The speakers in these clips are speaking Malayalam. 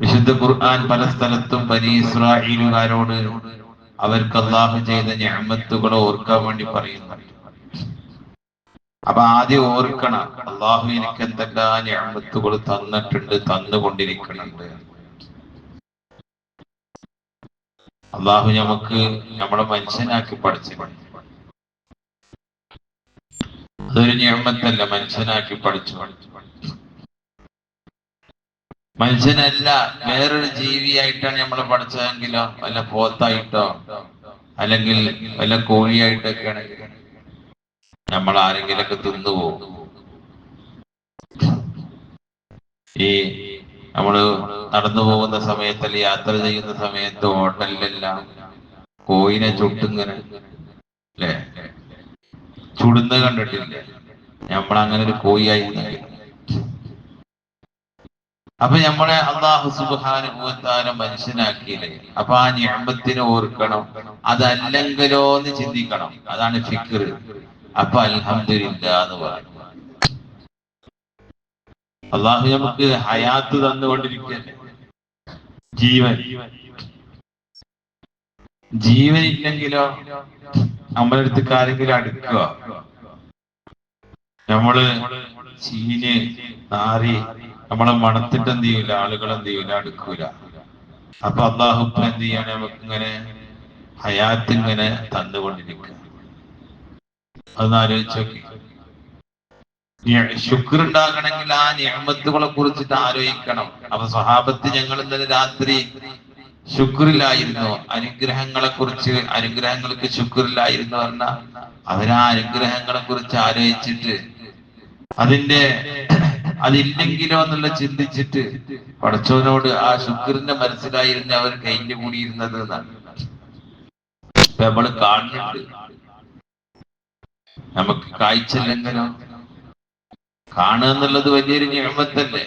വിശുദ്ധ ഖുർആൻ പല സ്ഥലത്തും ബനി ഇസ്രായേലുകാരോട് അവർക്ക് അള്ളാഹു ചെയ്ത ഞാമത്തുകളെ ഓർക്കാൻ വേണ്ടി പറയുന്നുണ്ട് അപ്പൊ ആദ്യം ഓർക്കണം അള്ളാഹു എനിക്ക് എന്തെല്ലാം ഞാമത്തുകൾ തന്നിട്ടുണ്ട് തന്നുകൊണ്ടിരിക്കുന്നുണ്ട്. അള്ളാഹു നമുക്ക് നമ്മളെ മനുഷ്യനാക്കി പഠിച്ചിട്ടുണ്ട്. അതൊരു ഞാമത്തല്ല മനുഷ്യനാക്കി പഠിച്ചു പഠിച്ചു പഠിച്ചു മനുഷ്യനല്ല വേറൊരു ജീവിയായിട്ടാണ് നമ്മൾ പഠിച്ചതെങ്കിലോ വല്ല പോത്തായിട്ടോ അല്ലെങ്കിൽ വല്ല കോഴിയായിട്ടൊക്കെ ആണെങ്കിൽ നമ്മൾ ആരെങ്കിലൊക്കെ തിന്നുപോകും ഈ നമ്മൾ നടന്നു പോകുന്ന സമയത്ത് അല്ലെങ്കിൽ യാത്ര ചെയ്യുന്ന സമയത്ത് ഹോട്ടലിലെല്ലാം കോയിനെ ചുട്ടിങ്ങനെ അല്ലേ? ചുടുന്ന കണ്ടിട്ടില്ലേ? നമ്മൾ അങ്ങനെ ഒരു കോയിയായി അപ്പൊ നമ്മളെ അള്ളാഹു സുബാനുഭവത്താല മനുഷ്യനാക്കിയില്ലേ? അപ്പൊ ആ ഞമ്പത്തിനെ ഓർക്കണം. അതല്ലെങ്കിലോ എന്ന് ചിന്തിക്കണം. അതാണ് ഫിക്കർ അപ്പൊ അൽഹമില്ല എന്ന് പറയും. അള്ളാഹു നമുക്ക് ഹയാത്ത് തന്നുകൊണ്ടിരിക്കല്ലേ ജീവൻ. ജീവൻ ഇല്ലെങ്കിലോ നമ്മളെ അടുത്ത് അടുക്കുക. നമ്മൾ ചീന് നാറി നമ്മളെ മണത്തിട്ട് എന്ത് ചെയ്യൂല ആളുകൾ എന്ത് ചെയ്യൂല അടുക്കൂല. അപ്പൊ അള്ളാഹു ഇപ്പൊ എന്ത് ചെയ്യാണ് നമുക്ക് ഇങ്ങനെ ഹയാത്ത് ഇങ്ങനെ തന്നുകൊണ്ടിരിക്കുക അതൊന്ന് ആലോചിച്ചോക്കെ ശുക്ർ ഉണ്ടാകണമെങ്കിൽ ആ ഞാമത്തുകളെ കുറിച്ചിട്ട് ആലോചിക്കണം. അപ്പൊ സ്വഹാബത്ത് ഞങ്ങൾ ഇന്നലെ രാത്രി ശുക്രിലായിരുന്നു അനുഗ്രഹങ്ങളെ കുറിച്ച് അനുഗ്രഹങ്ങൾക്ക് ശുക്രിലായിരുന്നു പറഞ്ഞ അവരാ അനുഗ്രഹങ്ങളെ കുറിച്ച് ആലോചിച്ചിട്ട് അതിന്റെ അതില്ലെങ്കിലോ എന്നുള്ള ചിന്തിച്ചിട്ട് പടച്ചവനോട് ആ ശുക്രന്റെ മനസ്സിലായിരുന്നു അവർ കഴിഞ്ഞു കൂടിയിരുന്നത് നമ്മൾ കാണുന്നുണ്ട്. നമുക്ക് കാഴ്ചയില്ലെങ്കിലോ? കാണുക എന്നുള്ളത് വലിയൊരു നിയമത്തല്ലേ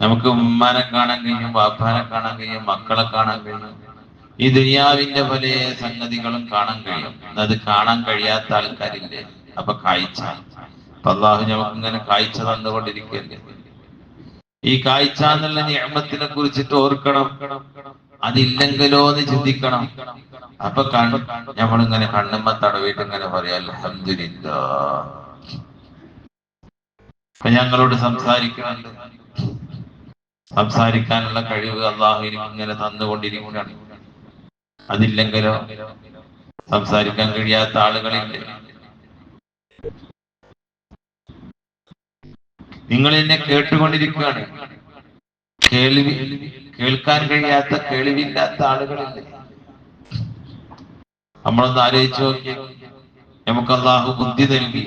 നമുക്ക് ഉമ്മാനെ കാണാൻ കഴിയും വാപ്പാനെ കാണാൻ കഴിയും മക്കളെ കാണാൻ കഴിയും. ഈ ദുനിയാവിന്റെ പല സംഗതികളും കാണാൻ കഴിയും. അത് കാണാൻ കഴിയാത്ത ആൾക്കാരില്ലേ? അപ്പൊ കാഴ്ച അള്ളാഹു ഞമ്മക്ക് ഇങ്ങനെ കാഴ്ച തന്നുകൊണ്ടിരിക്കുകയല്ലേ ഈ കാഴ്ച എന്നുള്ള നിയമത്തിനെ കുറിച്ചിട്ട് ഓർക്കണം. അതില്ലെങ്കിലോ എന്ന് ചിന്തിക്കണം. അപ്പൊ കണ്ണു നമ്മളിങ്ങനെ കണ്ണുമ്മ തടവിട്ട് ഇങ്ങനെ പറയാം അലഹമില്ല അപ്പൊ ഞങ്ങളോട് സംസാരിക്കുന്നുണ്ട് സംസാരിക്കാനുള്ള കഴിവ് അള്ളാഹു ഇങ്ങനെ തന്നുകൊണ്ടിരിക്കുകയാണ്. അതില്ലെങ്കിലോ സംസാരിക്കാൻ കഴിയാത്ത ആളുകളില്ലേ? നിങ്ങൾ എന്നെ കേട്ടുകൊണ്ടിരിക്കുകയാണ്. കേൾവി കേൾക്കാൻ കഴിയാത്ത കേൾവില്ലാത്ത ആളുകളില്ലേ? നമ്മളൊന്ന് ആലോചിച്ച് നോക്കി നമുക്ക് അള്ളാഹു ബുദ്ധി നൽകി.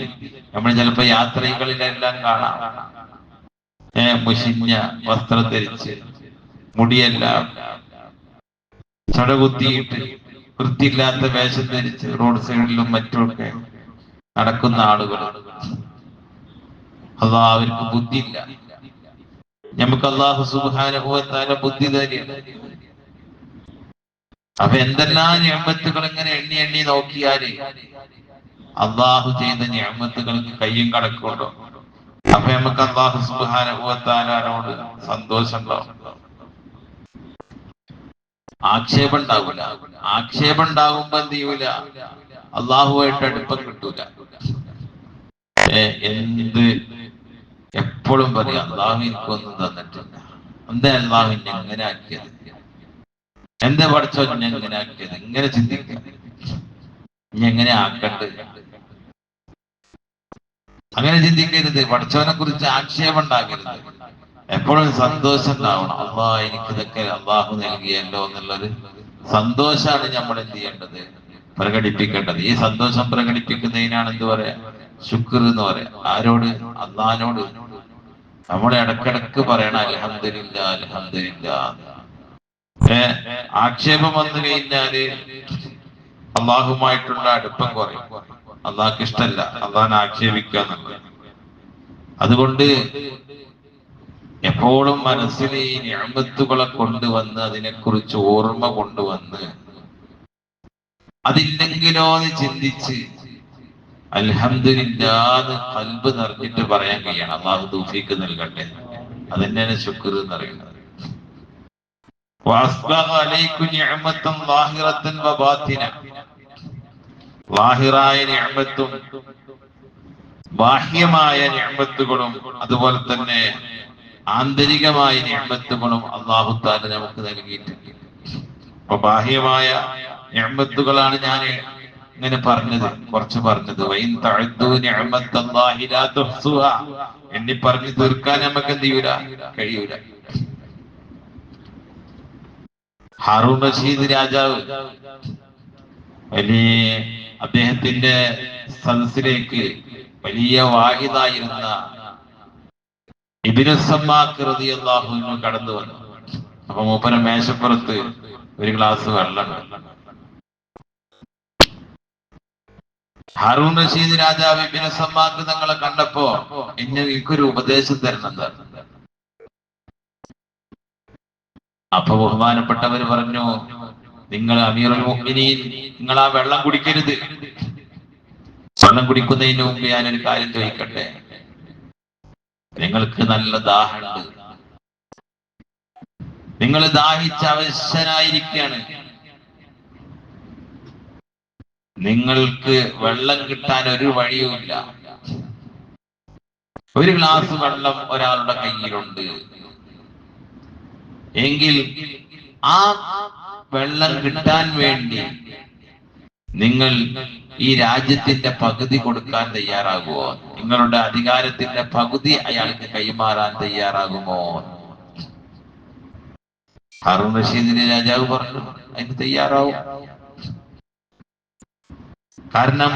നമ്മൾ ചിലപ്പോ യാത്രകളിലെല്ലാം കാണാം. ഏ മുഷിഞ്ഞ വസ്ത്രം ധരിച്ച് മുടിയെല്ലാം ചടകുത്തിയിട്ട് വൃത്തിയില്ലാത്ത വേഷം ധരിച്ച് റോഡ് സൈഡിലും മറ്റുമൊക്കെ നടക്കുന്ന ആളുകൾ. അള്ളാഹ് അവർക്ക് ബുദ്ധിയില്ല. നമുക്ക് അള്ളാഹു സുബാനുഭവത്താല ബുദ്ധി തരികയാണ് അപ്പൊ എന്തെല്ലാം ഞമ്മത്തുകൾ ഇങ്ങനെ എണ്ണി എണ്ണി നോക്കിയാൽ അള്ളാഹു ചെയ്ത ഞമ്മത്തുകൾക്ക് കയ്യും കടക്കുണ്ടോ അപ്പൊ നമുക്ക് അള്ളാഹു സുബാനുഭവത്താലോട് സന്തോഷം ഉണ്ടാവും ആക്ഷേപം ഉണ്ടാവൂല. ആക്ഷേപം ഉണ്ടാകുമ്പോ എന്ത് ചെയ്യൂല? അള്ളാഹുവായിട്ട് അടുപ്പം കിട്ടൂല. എന്ത് എപ്പോഴും പറയാം അള്ളാഹു എനിക്കൊന്നും തന്നിട്ടില്ല. എന്താ അള്ളാഹു എന്നെ എങ്ങനെ ആക്കിയത്. എന്താ പഠിച്ചോ എന്നെ എങ്ങനെ ആക്കിയത്. ഇങ്ങനെ ചിന്തിക്കാം. ഇനി എങ്ങനെ ആക്കണ്ട്? അങ്ങനെ ചിന്തിക്കരുത്. പഠിച്ചവനെ കുറിച്ച് ആക്ഷേപം ഉണ്ടാകരുത് എപ്പോഴും സന്തോഷം ഉണ്ടാവണം. അള്ളാ എനിക്കിതൊക്കെ അള്ളാഹു നൽകിയല്ലോ എന്നുള്ളൊരു സന്തോഷമാണ് നമ്മൾ എന്ത് ചെയ്യേണ്ടത്? പ്രകടിപ്പിക്കേണ്ടത്. ഈ സന്തോഷം പ്രകടിപ്പിക്കുന്നതിനാണ് എന്ത് പറയാ? ശുക്ർ എന്ന് പറയാ. ആരോട്? അള്ളഹാനോട്. നമ്മുടെ ഇടക്കിടക്ക് പറയണ അലഹന്തരില്ല അലഹന്തരില്ല ഏ ആക്ഷേപം വന്നു കഴിഞ്ഞാൽ അള്ളാഹുമായിട്ടുള്ള അടുപ്പം കുറയും. അള്ളാഹ്ക്ക് ഇഷ്ടല്ല. അള്ളാഹിനെ ആക്ഷേപിക്കുക അതുകൊണ്ട് എപ്പോഴും മനസ്സിൽ ഈ ഞാമത്തുകളെ കൊണ്ടുവന്ന് അതിനെക്കുറിച്ച് ഓർമ്മ കൊണ്ടുവന്ന് അതില്ലെങ്കിലോ എന്ന് ചിന്തിച്ച് അൽഹമില്ലാന്ന് കൽബ് നിറഞ്ഞിട്ട് പറയാൻ കഴിയണം. അള്ളാഹു തൗഫീക്ക് നൽകട്ടെ. അതെന്നെയാണ് ശുക്ർ എന്ന് പറയുന്നത്. ബാഹ്യമായ ഞാമ്പത്തുകളും അതുപോലെ തന്നെ ആന്തരികമായ ഞാമ്പത്തുകളും അള്ളാഹു താൽ നമുക്ക് നൽകിയിട്ടുണ്ട്. അപ്പൊ ബാഹ്യമായ ഞാമ്പത്തുകളാണ് ഞാൻ ഇങ്ങനെ പറഞ്ഞത് കുറച്ച് പറഞ്ഞത്. എണ്ണി പറഞ്ഞു തീർക്കാൻ നമുക്ക് എന്ത് ചെയ്യൂല? കഴിയൂല. ഹാറൂൺ റഷീദ് രാജാവ് വലിയ അദ്ദേഹത്തിന്റെ സദസ്സിലേക്ക് വലിയ വാഹിദായിരുന്ന ഇബിനുസമ്മാഹുവിന് കടന്നു വന്നു. അപ്പൊ മൂപ്പന മേശപ്പുറത്ത് ഒരു ഗ്ലാസ് വെള്ളം ഹാറൂൺ റഷീദ് രാജാവ് ഇബിനുസമ്മാക്ക് തങ്ങളെ കണ്ടപ്പോ എന്നെ എനിക്കൊരു ഉപദേശം തരുന്നുണ്ട് അപ്പൊ ബഹുമാനപ്പെട്ടവർ പറഞ്ഞു നിങ്ങൾ അമീറുൽ മുഅ്മിനീൻ നിങ്ങൾ ആ വെള്ളം കുടിക്കരുത്. വെള്ളം കുടിക്കുന്നതിന് മുമ്പ് ഞാനൊരു കാര്യം ചോദിക്കട്ടെ? നിങ്ങൾക്ക് നല്ല ദാഹമുണ്ട്. നിങ്ങൾ ദാഹിച്ച അവശനായിരിക്കുകയാണ്. നിങ്ങൾക്ക് വെള്ളം കിട്ടാൻ ഒരു വഴിയുമില്ല ഒരു ഗ്ലാസ് വെള്ളം ഒരാളുടെ കയ്യിലുണ്ട്. എങ്കിൽ ആ വെള്ളം കിട്ടാൻ വേണ്ടി നിങ്ങൾ ഈ രാജ്യത്തിന്റെ പകുതി കൊടുക്കാൻ തയ്യാറാകുമോ? നിങ്ങളുടെ അധികാരത്തിന്റെ പകുതി അയാൾക്ക് കൈമാറാൻ തയ്യാറാകുമോ? ഹാറൂൺ റഷീദിന്റെ രാജാവ് പറഞ്ഞു അതിന് തയ്യാറാവും. കാരണം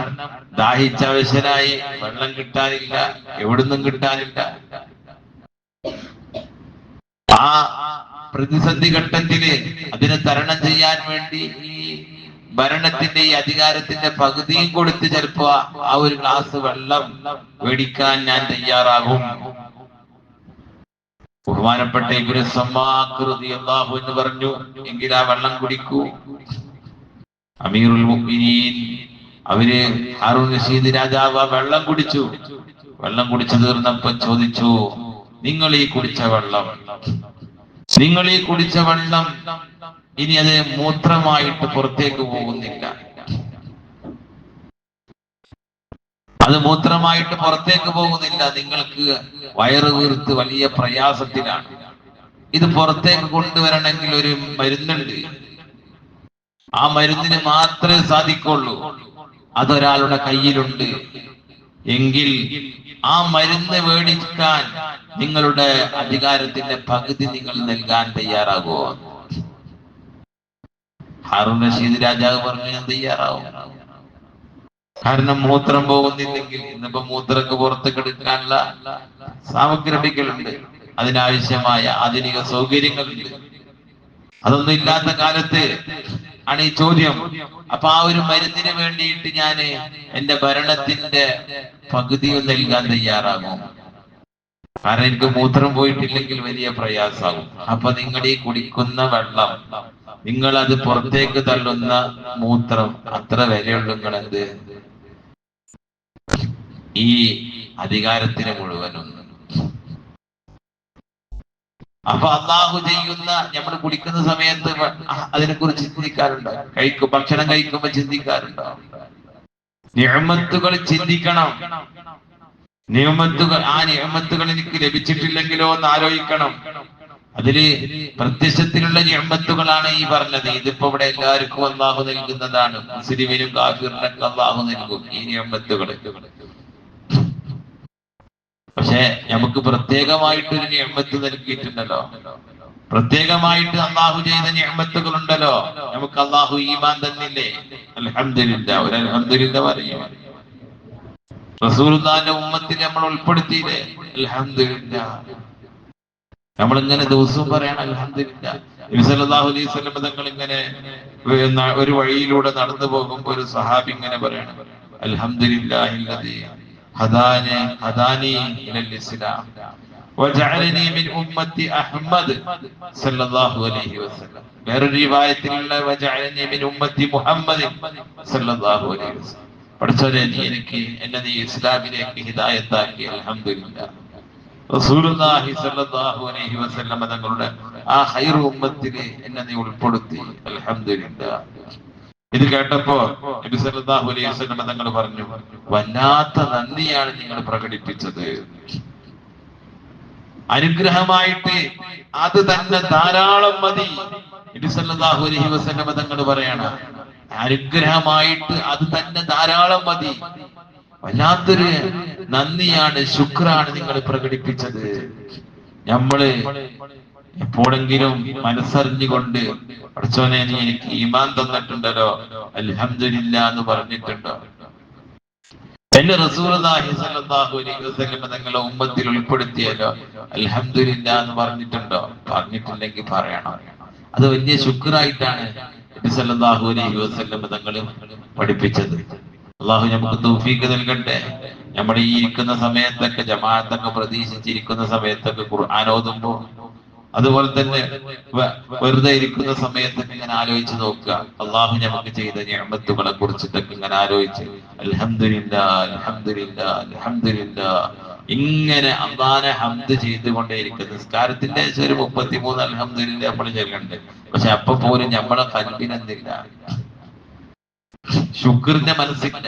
ദാഹിച്ചവശനായി വെള്ളം കിട്ടാനില്ല എവിടുന്നും കിട്ടാനില്ല. ആ പ്രതിസന്ധി ഘട്ടത്തിൽ അതിനെ തരണം ചെയ്യാൻ വേണ്ടി ഈ ഭരണത്തിന്റെ ഈ അധികാരത്തിന്റെ പകുതിയും കൊടുത്ത് ചിലപ്പോ ആ ഒരു ഗ്ലാസ് വെള്ളം മേടിക്കാൻ ഞാൻ തയ്യാറാകും. ബഹുമാനപ്പെട്ട ഇവർ സമ്മാകൃതി അള്ളാഹു എന്ന് പറഞ്ഞു എങ്കിൽ ആ വെള്ളം കുടിക്കൂ. അമീറുൽ മുഅ്മിനീൻ അവർ ഹാറൂൺ റഷീദ് രാജാവ് വെള്ളം കുടിച്ചു. വെള്ളം കുടിച്ചു തീർന്നപ്പം ചോദിച്ചു നിങ്ങൾ ഈ കുടിച്ച വെള്ളം നിങ്ങൾ ഈ കുടിച്ച വെള്ളം ഇനി അത് മൂത്രമായിട്ട് പുറത്തേക്ക് പോകുന്നില്ല. അത് മൂത്രമായിട്ട് പുറത്തേക്ക് പോകുന്നില്ല. നിങ്ങൾക്ക് വയറ് വീർത്ത് വലിയ പ്രയാസത്തിലാണ്. ഇത് പുറത്തേക്ക് കൊണ്ടുവരണമെങ്കിൽ ഒരു മരുന്നുണ്ട്. ആ മരുന്നിന് മാത്രമേ സാധിക്കുള്ളൂ. അതൊരാളുടെ കയ്യിലുണ്ട്. എങ്കിൽ ആ മരുന്ന് മേടിക്കാൻ നിങ്ങളുടെ അധികാരത്തിന്റെ പകുതി നിങ്ങൾ നൽകാൻ തയ്യാറാകുമോ ഹാറൂൺ റഷീദ് രാജാവ് പറഞ്ഞു ഞാൻ തയ്യാറാവും. കാരണം മൂത്രം പോകുന്നില്ലെങ്കിൽ ഇന്നിപ്പോ മൂത്രക്ക് പുറത്ത് കെടുക്കാനുള്ള സാമഗ്രികളുണ്ട്. അതിനാവശ്യമായ ആധുനിക സൗകര്യങ്ങളുണ്ട്. അതൊന്നും ഇല്ലാത്ത കാലത്ത് ആണ് ഈ ചോദ്യം. അപ്പൊ ആ ഒരു മരുന്നിന് വേണ്ടിയിട്ട് ഞാൻ എന്റെ ഭരണത്തിന്റെ പകുതിയും നൽകാൻ തയ്യാറാകും. കാരണം എനിക്ക് മൂത്രം പോയിട്ടില്ലെങ്കിൽ വലിയ പ്രയാസമാകും. അപ്പൊ നിങ്ങൾ ഈ കുടിക്കുന്ന വെള്ളം നിങ്ങൾ അത് പുറത്തേക്ക് തള്ളുന്ന മൂത്രം അത്ര വിലയുള്ളൂ നിങ്ങൾ എന്ത് ഈ അധികാരത്തിന് മുഴുവനും. അപ്പൊ അള്ളാഹു ചെയ്യുന്ന നമ്മൾ കുടിക്കുന്ന സമയത്ത് അതിനെ കുറിച്ച് ചിന്തിക്കാറുണ്ടോ? കഴിക്കും ഭക്ഷണം കഴിക്കുമ്പോ ചിന്തിക്കാറുണ്ടോ? നിയമത്തുകൾ ചിന്തിക്കണം. നിയമത്തുകൾ ആ നിയമത്തുകൾ എനിക്ക് ലഭിച്ചിട്ടില്ലെങ്കിലോ എന്ന് ആലോചിക്കണം. അതിൽ പ്രത്യക്ഷത്തിലുള്ള നിയമത്തുകളാണ് ഈ പറഞ്ഞത്. ഇതിപ്പോ ഇവിടെ എല്ലാവർക്കും അള്ളാഹു നൽകുന്നതാണ്. മുസ്ലിമിനും കാഫിറിനൊക്കെ അള്ളാഹു നൽകും ഈ നിയമത്തുകൾ പക്ഷെ നമുക്ക് പ്രത്യേകമായിട്ട് ഒരു ഞമ്മത്ത് നൽകിയിട്ടുണ്ടല്ലോ. പ്രത്യേകമായിട്ട് അള്ളാഹു ചെയ്ത ഞമ്മത്തുകൾ ഉണ്ടല്ലോ നമുക്ക് അള്ളാഹു ഈമാൻ തന്നില്ലേ? അലഹമില്ല ഒരു അലഹമില്ല പറയും. റസൂൽദാന്റെ ഉമ്മത്തിൽ നമ്മൾ ഉൾപ്പെടുത്തിയില്ലേ? അലഹമില്ല നമ്മളിങ്ങനെ ദിവസവും പറയണം അലഹമില്ല അലൈഹി തങ്ങൾ ഇങ്ങനെ ഒരു വഴിയിലൂടെ നടന്നു പോകുമ്പോ ഒരു സഹാബി ഇങ്ങനെ പറയണം അലഹമില്ലാഹില്ലതീ هداني هداني إلى الإسلام وجعلني من أمة أحمد صلى الله عليه وسلم വേറൊരു റിവായത്തിലുള്ള വജഅലനി മിൻ ഉമ്മത്തി മുഹമ്മദ് സല്ലല്ലാഹു അലൈഹി വസല്ലം പഠിച്ചവരെ നീ എനിക്ക് എന്നെ നീ ഇസ്ലാമിലേക്ക് ഹിദായത്താക്കി അൽഹംദുലില്ലാ റസൂലുള്ളാഹി സ്വല്ലല്ലാഹു അലൈഹി വസല്ലം തങ്ങളുടെ ആ ഹൈർ ഉമ്മത്തിൽ എന്നെ നീ ഉൾപ്പെടുത്തി അൽഹംദുലില്ലാ ഇത് കേട്ടപ്പോ നബി സല്ലല്ലാഹു അലൈഹി തങ്ങൾ പറഞ്ഞു വല്ലാത്ത നന്ദിയാണ് നിങ്ങൾ പ്രകടിപ്പിച്ചത്. അനുഗ്രഹമായിട്ട് അത് തന്നെ ധാരാളം മതി നബി സല്ലല്ലാഹു അലൈഹി വസല്ലം തങ്ങൾ അനുഗ്രഹമായിട്ട് അത് തന്നെ ധാരാളം മതി. വല്ലാത്തൊരു നന്ദിയാണ് ശുക്രാണ് നിങ്ങൾ പ്രകടിപ്പിച്ചത്. നമ്മൾ എപ്പോഴെങ്കിലും മനസ്സറിഞ്ഞുകൊണ്ട് പഠിച്ചോനെ നീ എനിക്ക് ഈമാൻ തന്നിട്ടുണ്ടല്ലോ അൽഹംദുലില്ലാ എന്ന് പറഞ്ഞിട്ടുണ്ടോ? എന്റെ തങ്ങളെ ഉമ്മത്തിൽ ഉൾപ്പെടുത്തിയല്ലോ അൽഹംദുലില്ലാ എന്ന് പറഞ്ഞിട്ടുണ്ടോ? പറഞ്ഞിട്ടില്ലെങ്കിൽ പറയണം. അത് വലിയ ശുക്രായിട്ടാണ് അലൈഹി വസല്ലം തങ്ങൾ പഠിപ്പിച്ചത്. അള്ളാഹു നമുക്ക് തൗഫീഖ് നൽകട്ടെ. നമ്മുടെ ഈ ഇരിക്കുന്ന സമയത്തൊക്കെ ജമാഅത്തൊക്കെ പ്രതീക്ഷിച്ചിരിക്കുന്ന സമയത്തൊക്കെ ഖുർആൻ ഓതുമ്പോ അതുപോലെ തന്നെ വെറുതെ ഇരിക്കുന്ന സമയത്ത് ഇങ്ങനെ ആലോചിച്ച് നോക്കുക. അള്ളാഹു നമുക്ക് ചെയ്ത ഞമ്മത്തുകളെ കുറിച്ചിട്ടൊക്കെ ഇങ്ങനെ ആലോചിച്ച് അൽഹംദുലില്ലാ അൽഹംദുലില്ലാ ഇങ്ങനെ അള്ളാനെ ഹംദ് ചെയ്തുകൊണ്ടേയിരിക്കും നിസ്കാരത്തിന്റെ ഒരു മുപ്പത്തിമൂന്ന് അലഹമില്ല നമ്മൾ ചെല്ലുന്നുണ്ട് പക്ഷെ അപ്പൊ പോലും നമ്മളെ കൽപ്പിനെന്തില്ല ശുക്രിന്റെ മനസ്സില്ല.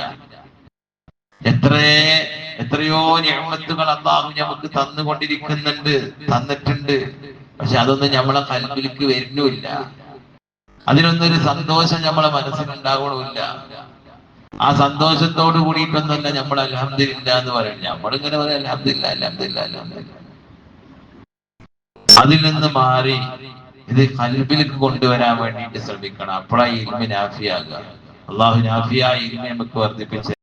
എത്രേ എത്രയോ ഞാമത്തുകൾ അള്ളാഹു നമുക്ക് തന്നുകൊണ്ടിരിക്കുന്നുണ്ട് തന്നിട്ടുണ്ട്. പക്ഷെ അതൊന്നും നമ്മളെ കൽബിലേക്ക് വരുന്നുമില്ല. അതിനൊന്നും ഒരു സന്തോഷം നമ്മളെ മനസ്സിലുണ്ടാകണമില്ല ആ സന്തോഷത്തോട് കൂടിയിട്ടൊന്നല്ല നമ്മൾ അലഹമില്ല എന്ന് പറയും നമ്മളിങ്ങനെ പറയും അലഹമില്ല അലഹമില്ല അലഹമില്ല അതിൽ നിന്ന് മാറി ഇത് കൽബിലേക്ക് കൊണ്ടുവരാൻ വേണ്ടിയിട്ട് ശ്രമിക്കണം. അപ്പോഴാ ഇരുമി നാഫിയാകുക അള്ളാഹു നാഫിയായ ഇരുമി നമുക്ക് വർദ്ധിപ്പിച്ച്